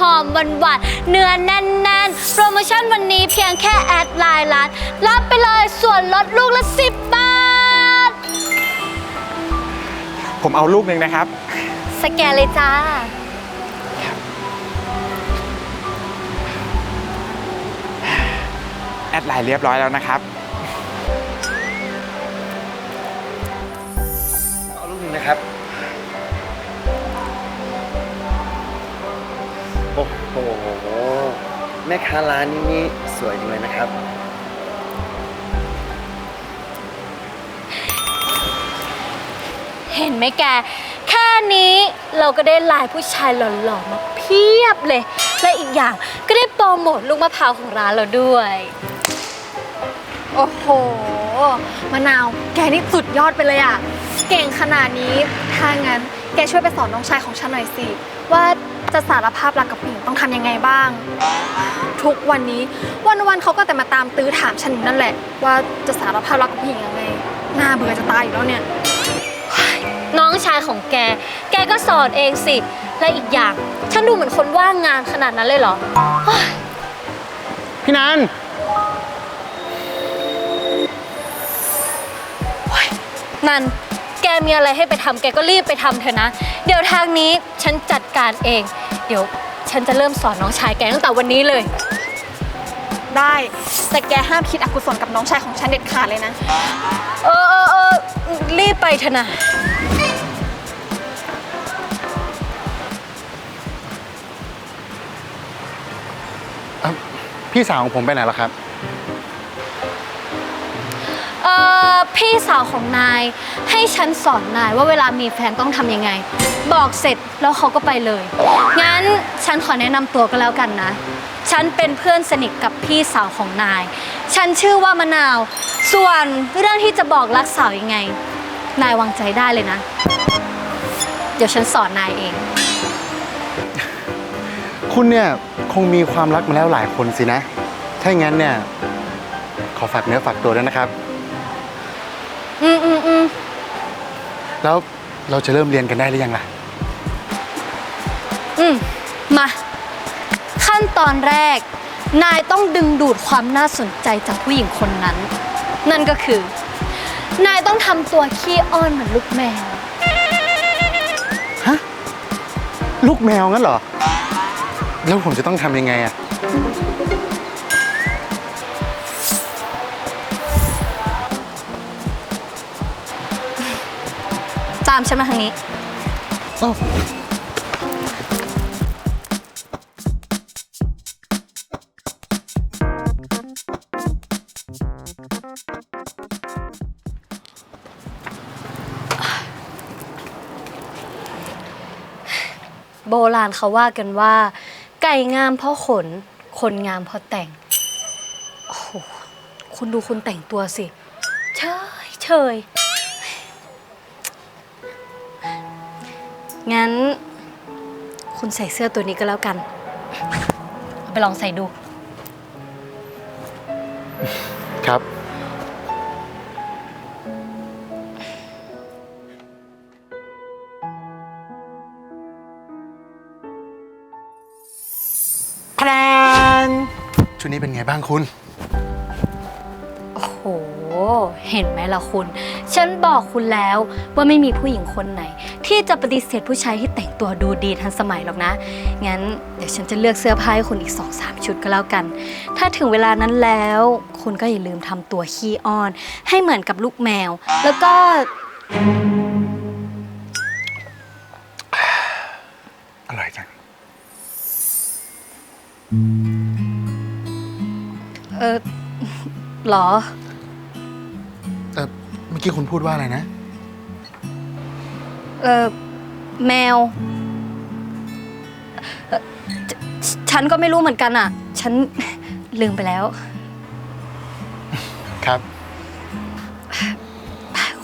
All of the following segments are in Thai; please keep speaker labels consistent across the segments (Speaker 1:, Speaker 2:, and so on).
Speaker 1: หอมๆหวานๆเนื้อแน่นๆโปรโมชั่นวันนี้เพียงแค่แอดไลน์ร้านรับไปเลยส่วนลดลูกละ 10 บาท
Speaker 2: ผมเอาลูกหนึ่งนะครับ
Speaker 1: สแกนเลยจ้า
Speaker 2: แอดไลน์เรียบร้อยแล้วนะครับ
Speaker 3: โอ้โห แม่ค้าร้านนี้สวยจังเลยนะครับ
Speaker 1: เห็นไหมแก แค่นี้เราก็ได้ลายผู้ชายหล่อๆมาเพียบเลย และอีกอย่างก็ได้โปรโมทลูกมะพร้าวของร้านเราด้วย
Speaker 4: โอ้โห มะนาว แกนี่สุดยอดไปเลยอะเก่งขนาดนี้ ถ้างั้นแกช่วยไปสอนน้องชายของฉันหน่อยสิ จะสารภาพรักกับผู้หญิงต้องทำยังไงบ้าง ทุกวันนี้วันๆเขาก็แต่มาตามตื้อถามฉันอยู่นั่นแหละ ว่าจะสารภาพรักกับผู้หญิงยังไงน่าเบื่อจะตายอยู่แล้วเนี่ย
Speaker 1: น้องชายของแก แกก็สอนเองสิ และอีกอย่าง ฉันดูเหมือนคนว่างงานขนาดนั้นเลยเหรอ
Speaker 2: พี่นัน
Speaker 1: นัน แกมีอะไรให้ไปทำแกก็รีบไปทำเถอะนะ เดี๋ยวทางนี้ฉันจัดการเองเดี๋ยวฉันจะเริ่มสอนน้องชายแกตั้งแต่วันนี้เลย
Speaker 4: ได้ แต่แกห้ามคิดอกุศลกับน้องชายของฉันเด็ดขาดเลยนะ
Speaker 1: เออเออเออรีบไปเถอะนะ
Speaker 5: พี่สาวของผมไปไหนแล้วครับ
Speaker 1: เออพี่สาวของนายให้ฉันสอนนายว่าเวลามีแฟนต้องทำยังไง บอกเสร็จ แล้วเขาก็ไปเลย งั้นฉันขอแนะนำตัวก็แล้วกันนะ ฉันเป็นเพื่อนสนิทกับพี่สาวของนาย ฉันชื่อว่ามะนาว ส่วนเรื่องที่จะบอกรักสาวยังไง นายวางใจได้เลยนะ เดี๋ยวฉันสอนนายเอง
Speaker 5: คุณเนี่ยคงมีความรักมาแล้วหลายคนสินะ ถ้าอย่างนั้นเนี่ยขอฝากเนื้อฝากตัวด้วยนะครับ
Speaker 1: อืมอืมอืม
Speaker 5: แล้วเราจะเริ่มเรียนกันได้หรือยังล่ะ
Speaker 1: อืมมา ขั้นตอนแรก นายต้องดึงดูดความน่าสนใจจากผู้หญิงคนนั้น นั่นก็คือ นายต้องทำตัวขี้อ้อนเหมือนลูกแมว
Speaker 5: ฮะ ลูกแมวงั้นเหรอ แล้วผมจะต้องทำยังไงอะ
Speaker 1: ตามฉันมาทางนี้
Speaker 5: อ้า
Speaker 1: โบราณเขาว่ากันว่า ไก่งามเพราะขน คนงามเพราะแต่ง โอ้โห คุณดูคุณแต่งตัวสิ เฉยเฉยงั้น คุณใส่เสื้อตัวนี้ก็แล้วกัน เอาไปลองใส่ดู
Speaker 5: ครับ
Speaker 2: นี้
Speaker 5: เป็นไงบ้างคุณ
Speaker 1: โอ้โห เห็นไหมล่ะคุณ ฉันบอกคุณแล้วว่าไม่มีผู้หญิงคนไหน ที่จะปฏิเสธผู้ชายที่แต่งตัวดูดีทันสมัยหรอกนะ งั้นเดี๋ยวฉันจะเลือกเสื้อผ้าให้คุณอีก 2-3 ชุดก็แล้วกัน ถ้าถึงเวลานั้นแล้ว คุณก็อย่าลืมทำตัวขี้อ้อน ให้เหมือนกับลูกแมว แล้วก็
Speaker 5: อร่อยจัง
Speaker 1: เออหรอ
Speaker 5: เออเมื่อกี้คุณพูดว่าอะไรนะ
Speaker 1: เออแมวเอ่อฉฉันก็ไม่รู้เหมือนกันอะ ฉัน ลืมไปแล้ว
Speaker 5: ครับ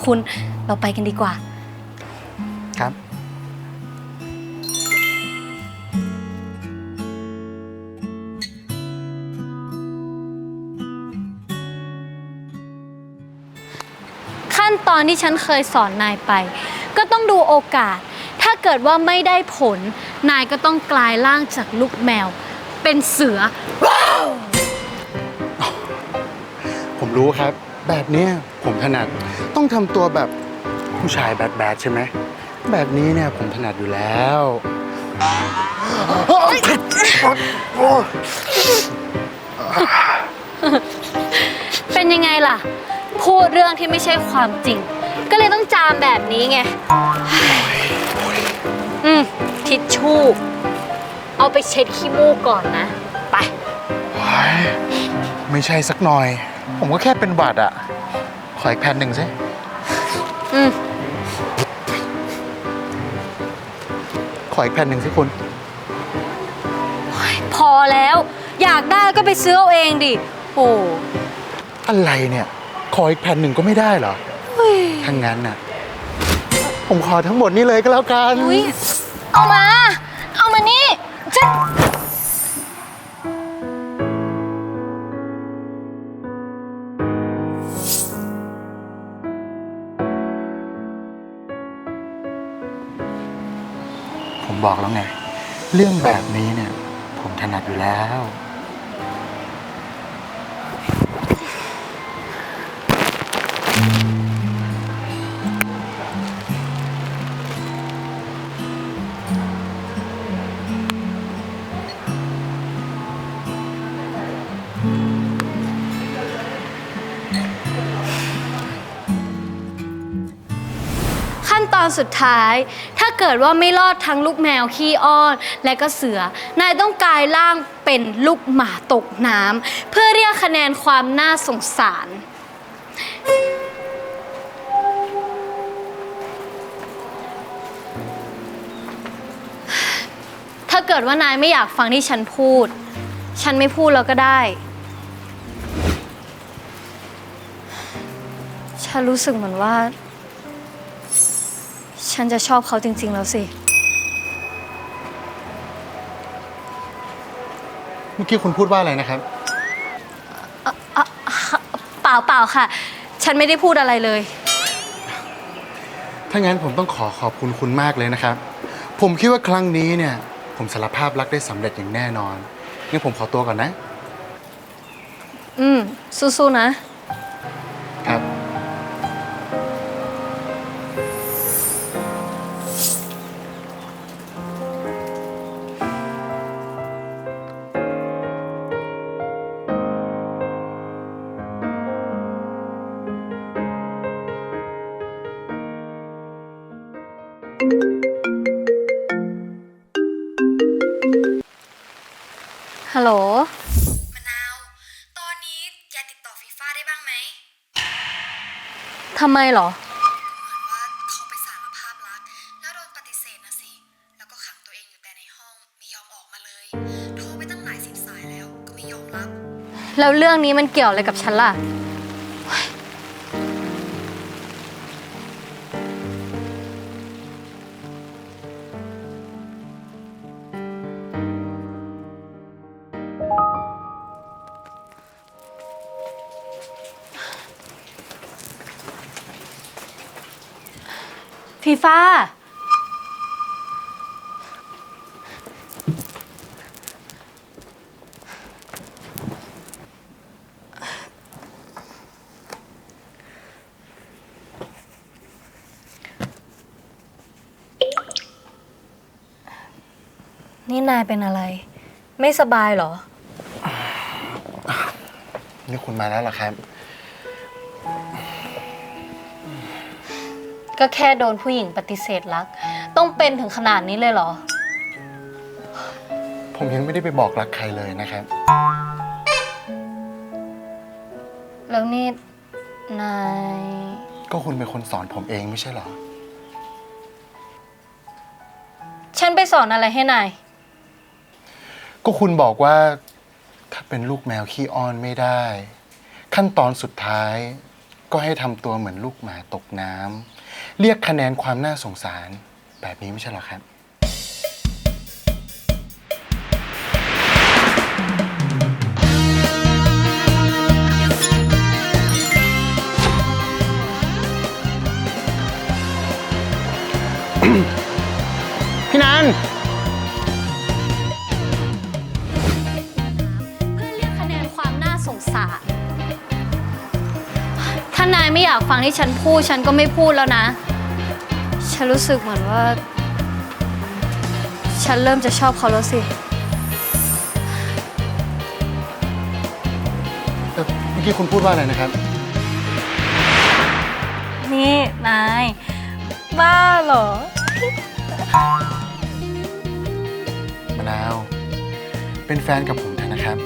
Speaker 1: คุณเราไปกันดีกว่า
Speaker 5: ครับ
Speaker 1: ตอนที่ฉันเคยสอนนายไป ก็ต้องดูโอกาสถ้าถ้าเกิดว่าไม่ได้ผล นายก็ต้องกลายร่างจากลูกแมว เป็นเสือ
Speaker 5: ผมรู้ครับ แบบเนี้ยผมถนัดต้องทำตัวแบบผู้ชายแบดๆใช่ไหม แบบนี้เนี่ยผมถนัดอยู่แล้ว
Speaker 1: เป็นยังไงล่ะ พูดเรื่องที่ไม่ใช่ความจริง ก็เลยต้องจามแบบนี้ไงอืมทิชชู่ เอาไปเช็ดขี้มูกก่อนนะ ไป
Speaker 5: ว้ายไม่ใช่สักหน่อย ผมก็แค่เป็นหวัดอะขออีกแผ่นหนึ่งสิ
Speaker 1: อืม
Speaker 5: ขออีกแผ่นหนึ่งสิคุณ
Speaker 1: พอแล้ว อยากได้ก็ไปซื้อเอาเองดิ โอ้
Speaker 5: อะไรเนี่ย ขออีกแผ่นหนึ่งก็ไม่ได้เหรอถ้างั้นน่ะ ผมขอทั้งหมดนี้เลยก็แล้วกัน
Speaker 1: อุ๊ยเอามา เอามานี่จะ
Speaker 5: ผมบอกแล้วไง เรื่องแบบนี้เนี่ย ผมถนัดอยู่แล้ว
Speaker 1: อนสุดท้าย ถ้าเกิดว่าไม่รอดทั้งลูกแมวขี้อ้อน และก็เสือ นายต้องกลายร่างเป็นลูกหมาตกน้ำเพื่อเรียกคะแนนความน่าสงสาร ถ้าเกิดว่านายไม่อยากฟังที่ฉันพูด ฉันไม่พูดแล้วก็ได้ ฉันรู้สึกเหมือนว่า ฉันจะชอบเขาจริง ๆ แล้วสิ
Speaker 5: เมื่อกี้คุณพูดว่าอะไรนะครับ
Speaker 1: เปล่าเปล่าค่ะ ฉันไม่ได้พูดอะไรเลย
Speaker 5: ถ้างั้นผมต้องขอขอบคุณคุณมากเลยนะครับ ผมคิดว่าครั้งนี้เนี่ย ผมสารภาพรักได้สำเร็จอย่างแน่นอนงั้นผมขอตัวก่อนนะ
Speaker 1: อืม สู้ๆนะ ฮัลโหล
Speaker 4: มะนาว ตอนนี้แกติดต่อฟีฟ่าได้บ้างไหม
Speaker 1: ทำไมเหรอ
Speaker 4: เหมือนว่าเขาไปสารภาพรัก แล้วโดนปฏิเสธนะสิ แล้วก็ขังตัวเองอยู่แต่ในห้อง ไม่ยอมออกมาเลย โทรไปตั้งหลายสิบสายแล้วก็ไม่ยอมรับ
Speaker 1: แล้วเรื่องนี้มันเกี่ยวอะไรกับฉันล่ะ ฟีฟ้า นี่นายเป็นอะไร ไม่สบายเหรอ
Speaker 5: นี่คุณมาแล้วเหรอครับ
Speaker 1: ก็แค่โดนผู้หญิงปฏิเสธรัก ต้องเป็นถึงขนาดนี้เลยเหรอ
Speaker 5: ผมยังไม่ได้ไปบอกรักใครเลยนะครับ
Speaker 1: แล้วนี่นาย
Speaker 5: ก็คุณเป็นคนสอนผมเองไม่ใช่เหรอ
Speaker 1: ฉันไปสอนอะไรให้นาย
Speaker 5: ก็คุณบอกว่า ถ้าเป็นลูกแมวขี้อ้อนไม่ได้ ขั้นตอนสุดท้าย ก็ให้ทำตัวเหมือนลูกหมาตกน้ำ เรียกคะแนนความน่าสงสารแบบนี้ไม่ใช่เหรอครับ พี่นัน
Speaker 1: เพื่อเรียกคะแนนความน่าสงสารถ้านายไม่อยากฟังที่ฉันพูด ฉันก็ไม่พูดแล้วนะ ฉันรู้สึกเหมือนว่า ฉันเริ่มจะชอบเขาแล้วสิ
Speaker 5: เอ่อเมื่อกี้คุณพูดว่าอะไรนะครับ
Speaker 6: นี่ นาย บ้าเหรอ
Speaker 5: มะนาว เป็นแฟนกับผมเถอะนะครับ